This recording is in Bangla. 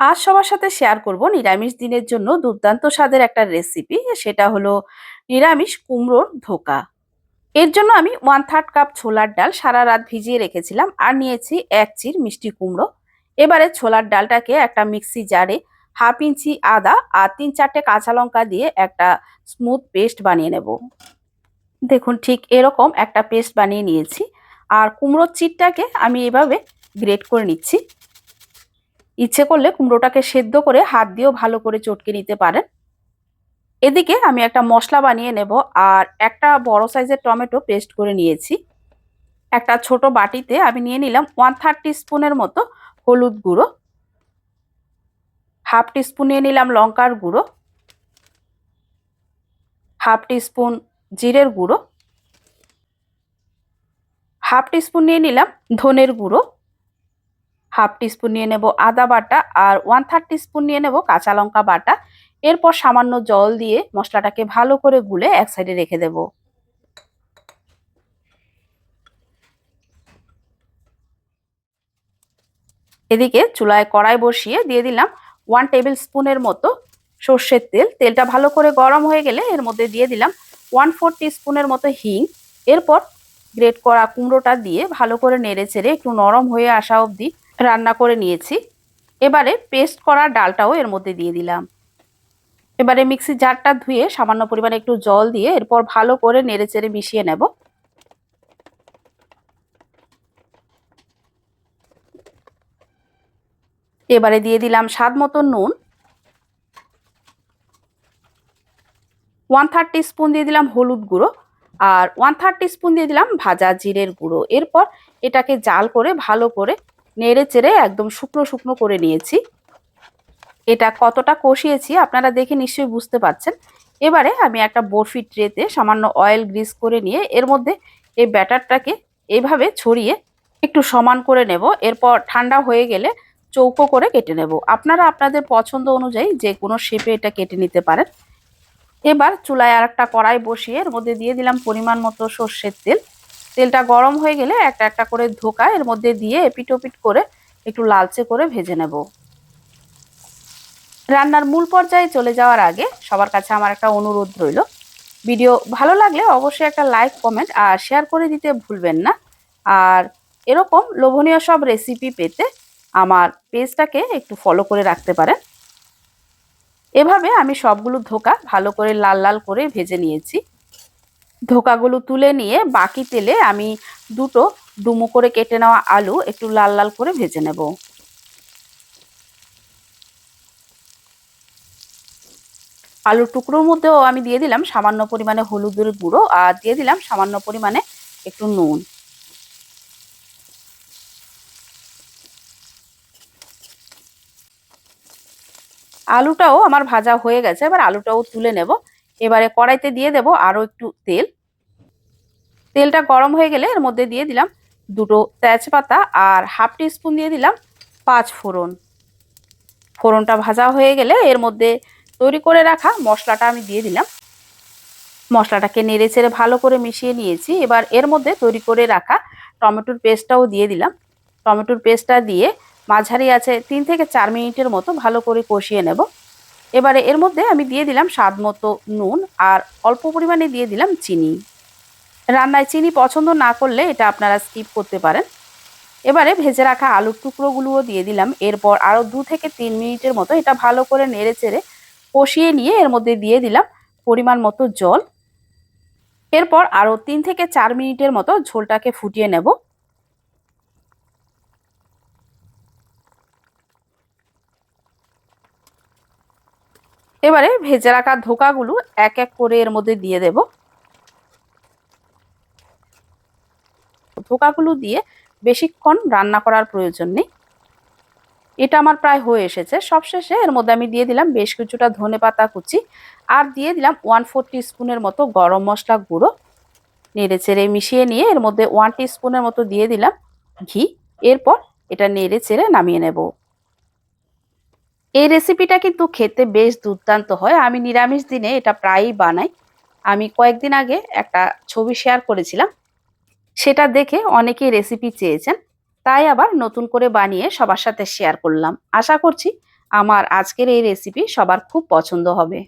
আজ সবার সাথে শেয়ার করব নিরামিষ দিনের জন্য দুর্দান্ত স্বাদের একটা রেসিপি সেটা হলো নিরামিষ কুমড়োর ধোকা। এর জন্য আমি ওয়ান থার্ড কাপ ছোলার ডাল সারা রাত ভিজিয়ে রেখেছিলাম আর নিয়েছি এক চির মিষ্টি কুমড়ো। এবারে ছোলার ডালটাকে একটা মিক্সি জারে হাফ ইঞ্চি আদা আর তিন চারটে কাঁচা লঙ্কা দিয়ে একটা স্মুথ পেস্ট বানিয়ে নেব। দেখুন ঠিক এরকম একটা পেস্ট বানিয়ে নিয়েছি। আর কুমড়োর চিটটাকে আমি এভাবে গ্রেট করে নিচ্ছি। ইচ্ছে করলে কুমড়োটাকে সেদ্ধ করে হাত দিয়েও ভালো করে চটকে নিতে পারেন। এদিকে আমি একটা মশলা বানিয়ে নেব আর একটা বড় সাইজের টমেটো পেস্ট করে নিয়েছি। একটা ছোট বাটিতে আমি নিয়ে নিলাম ওয়ান থার্টি স্পুনের মতো হলুদ গুঁড়ো। হাফ টিস্পুন নিয়ে নিলাম লঙ্কার গুঁড়ো। হাফ টিস্পুন জিরের গুঁড়ো। হাফ টিস্পুন নিয়ে নিলাম ধনের গুঁড়ো। হাফ টিস্পুন নিয়ে নেব আদা বাটা আর ওয়ান থার্ড টিস্পুন নিয়ে নেব কাঁচা লঙ্কা বাটা। এরপর সামান্য জল দিয়ে মশলাটাকে ভালো করে গুলে এক সাইডে রেখে দেব। এদিকে চুলায় কড়াই বসিয়ে দিয়ে দিলাম ওয়ান টেবিল স্পুনের মতো সর্ষের তেল। তেলটা ভালো করে গরম হয়ে গেলে এর মধ্যে দিয়ে দিলাম ওয়ান ফোর স্পুনের মতো হিং। এরপর গ্রেট করা কুমড়োটা দিয়ে ভালো করে নেড়ে চেড়ে একটু নরম হয়ে আসা অবধি রান্না করে নিয়েছি। এবারে পেস্ট করা ডালটাও এর মধ্যে দিয়ে দিলাম। এবারে মিক্সি জারটা ধুয়ে সামান্য পরিমাণে একটু জল দিয়ে এরপর ভালো করে নেড়ে চেড়ে মিশিয়ে নেব। এবারে দিয়ে দিলাম স্বাদ মতো নুন। ওয়ান থার্টি স্পুন দিয়ে দিলাম হলুদ গুঁড়ো আর ওয়ান থার্টি স্পুন দিয়ে দিলাম ভাজা জিরের গুঁড়ো। এরপর এটাকে জাল করে ভালো করে নেড়ে চেড়ে একদম শুকনো শুকনো করে নিয়েছি। এটা কতটা কষিয়েছি আপনারা দেখে নিশ্চয়ই বুঝতে পারছেন। এবারে আমি একটা বরফি ট্রেতে সামান্য অয়েল গ্রিস করে নিয়ে এর মধ্যে এই ব্যাটারটাকে এইভাবে ছড়িয়ে একটু সমান করে নেব। এরপর ঠান্ডা হয়ে গেলে চৌকো করে কেটে নেব। আপনারা আপনাদের পছন্দ অনুযায়ী যে কোনো শেপে এটা কেটে নিতে পারেন। এবার চুলায় আর একটা কড়াই বসিয়ে এর মধ্যে দিয়ে দিলাম পরিমাণ মতো সর্ষের তেল। তেলটা গরম হয়ে গেলে একটা একটা করে ধোকা এর মধ্যে দিয়ে এপিট ওপিট করে একটু লালচে করে ভেজে নেব। রান্নার মূল পর্যায়ে চলে যাওয়ার আগে সবার কাছে আমার একটা অনুরোধ রইল। ভিডিও ভালো লাগলে অবশ্যই একটা লাইক, কমেন্ট আর শেয়ার করে দিতে ভুলবেন না। আর এরকম লোভনীয় সব রেসিপি পেতে আমার পেজটাকে একটু ফলো করে রাখতে পারেন। এভাবে আমি সবগুলো ধোকা ভালো করে লাল লাল করে ভেজে নিয়েছি। ধোকাগুলো তুলে নিয়ে বাকি তেলে আমি দুটো ডুমো করে কেটে নেওয়া আলু একটু লাল লাল করে ভেজে নেব। আলুর টুকরোর মধ্যেও আমি দিয়ে দিলাম সামান্য পরিমাণে হলুদের গুঁড়ো আর দিয়ে দিলাম সামান্য পরিমাণে একটু নুন। আলুটাও আমার ভাজা হয়ে গেছে, এবার আলুটাও তুলে নেব। এবারে কড়াইতে দিয়ে দেব আরও একটু তেল। তেলটা গরম হয়ে গেলে এর মধ্যে দিয়ে দিলাম দুটো তেজপাতা আর হাফ টি স্পুন দিয়ে দিলাম পাঁচ ফোড়ন। ফোড়নটা ভাজা হয়ে গেলে এর মধ্যে তৈরি করে রাখা মশলাটা আমি দিয়ে দিলাম। মশলাটাকে নেড়ে চেড়ে ভালো করে মিশিয়ে নিয়েছি। এবার এর মধ্যে তৈরি করে রাখা টমেটোর পেস্টটাও দিয়ে দিলাম। টমেটোর পেস্টটা দিয়ে মাঝারি আছে তিন থেকে চার মিনিটের মতো ভালো করে কষিয়ে নেব। এবারে এর মধ্যে আমি দিয়ে দিলাম স্বাদ মতো নুন আর অল্প পরিমাণে দিয়ে দিলাম চিনি। রান্নায় চিনি পছন্দ না করলে এটা আপনারা স্কিপ করতে পারেন। এবারে ভেজে রাখা আলুর টুকরোগুলোও দিয়ে দিলাম। এরপর আরও দু থেকে তিন মিনিটের মতো এটা ভালো করে নেড়ে চেড়ে কষিয়ে নিয়ে এর মধ্যে দিয়ে দিলাম পরিমাণ মতো জল। এরপর আরও তিন থেকে চার মিনিটের মতো ঝোলটাকে ফুটিয়ে নেব। এবারে ভেজে রাখা ধোকাগুলো এক এক করে এর মধ্যে দিয়ে দেব। ধোকাগুলো দিয়ে বেশিক্ষণ রান্না করার প্রয়োজন নেই। এটা আমার প্রায় হয়ে এসেছে। সবশেষে এর মধ্যে আমি দিয়ে দিলাম বেশ কিছুটা ধনে পাতা কুচি আর দিয়ে দিলাম ওয়ান ফোর স্পুনের মতো গরম মশলা গুঁড়ো। নেড়ে চেড়ে মিশিয়ে নিয়ে এর মধ্যে ওয়ান স্পুনের মতো দিয়ে দিলাম ঘি। এরপর এটা নেড়ে চেড়ে নামিয়ে নেব। এই রেসিপিটা কিন্তু খেতে বেশ দুর্দান্ত হয়। আমি নিরামিষ দিনে এটা প্রায়ই বানাই। আমি কয়েকদিন আগে একটা ছবি শেয়ার করেছিলাম। সেটা দেখে অনেকেই রেসিপি চেয়েছেন, তাই আবার নতুন করে বানিয়ে সবার সাথে শেয়ার করলাম। আশা করছি আমার আজকের এই রেসিপি সবার খুব পছন্দ হবে।